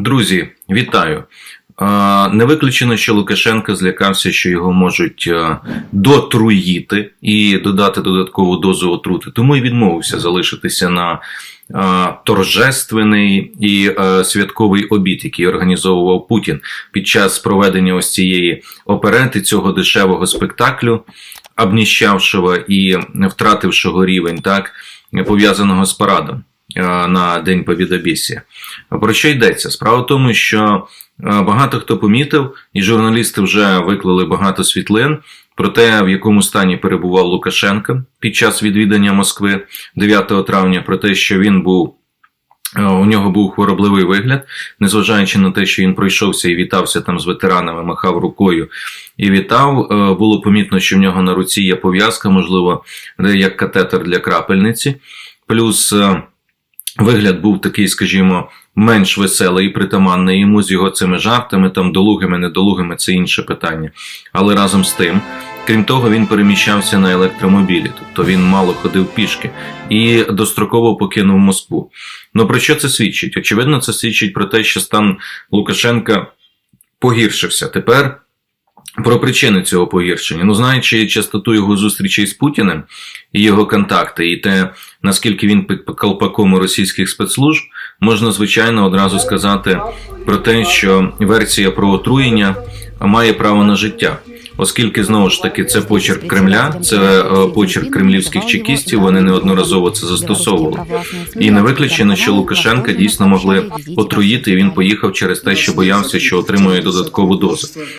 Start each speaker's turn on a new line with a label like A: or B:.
A: Друзі, вітаю. Не виключено, що Лукашенко злякався, що його можуть е, дотруїти і додати додаткову дозу отрути. Тому і відмовився залишитися на е, торжественний і е, святковий обід, який організовував Путін під час проведення ось цієї оперети, цього дешевого спектаклю, обніщавшого і втратившого рівень, так пов'язаного з парадом на День Побідобєсія. Про що йдеться? Справа в тому, що е, багато хто помітив, і журналісти вже виклали багато світлин про те, в якому стані перебував Лукашенко під час відвідання Москви 9 травня, про те, що він був. е, У нього був хворобливий вигляд, незважаючи на те, що він пройшовся і вітався там з ветеранами, махав рукою і вітав. е, Було помітно, що в нього на руці є пов'язка, можливо, як катетер для крапельниці. Плюс е, вигляд був такий, скажімо, менш веселий і притаманний йому з його цими жартами, там долугими, недолугими це інше питання. Але разом з тим, крім того, він переміщався на електромобілі, тобто він мало ходив пішки і достроково покинув Москву. Ну про що це свідчить? Очевидно, це свідчить про те, що стан Лукашенка погіршився. Тепер. Про причини цього погіршення. Ну, знаючи частоту його зустрічей з Путіним і його контакти, і те, наскільки він під колпаком російських спецслужб, можна звичайно одразу сказати про те, що версія про отруєння має право на життя. Оскільки знову ж таки це почерк Кремля, це е, почерк кремлівських чекістів, вони неодноразово це застосовували. І не виключено, що Лукашенка дійсно могли отруїти, і він поїхав через те, що боявся, що отримує додаткову дозу.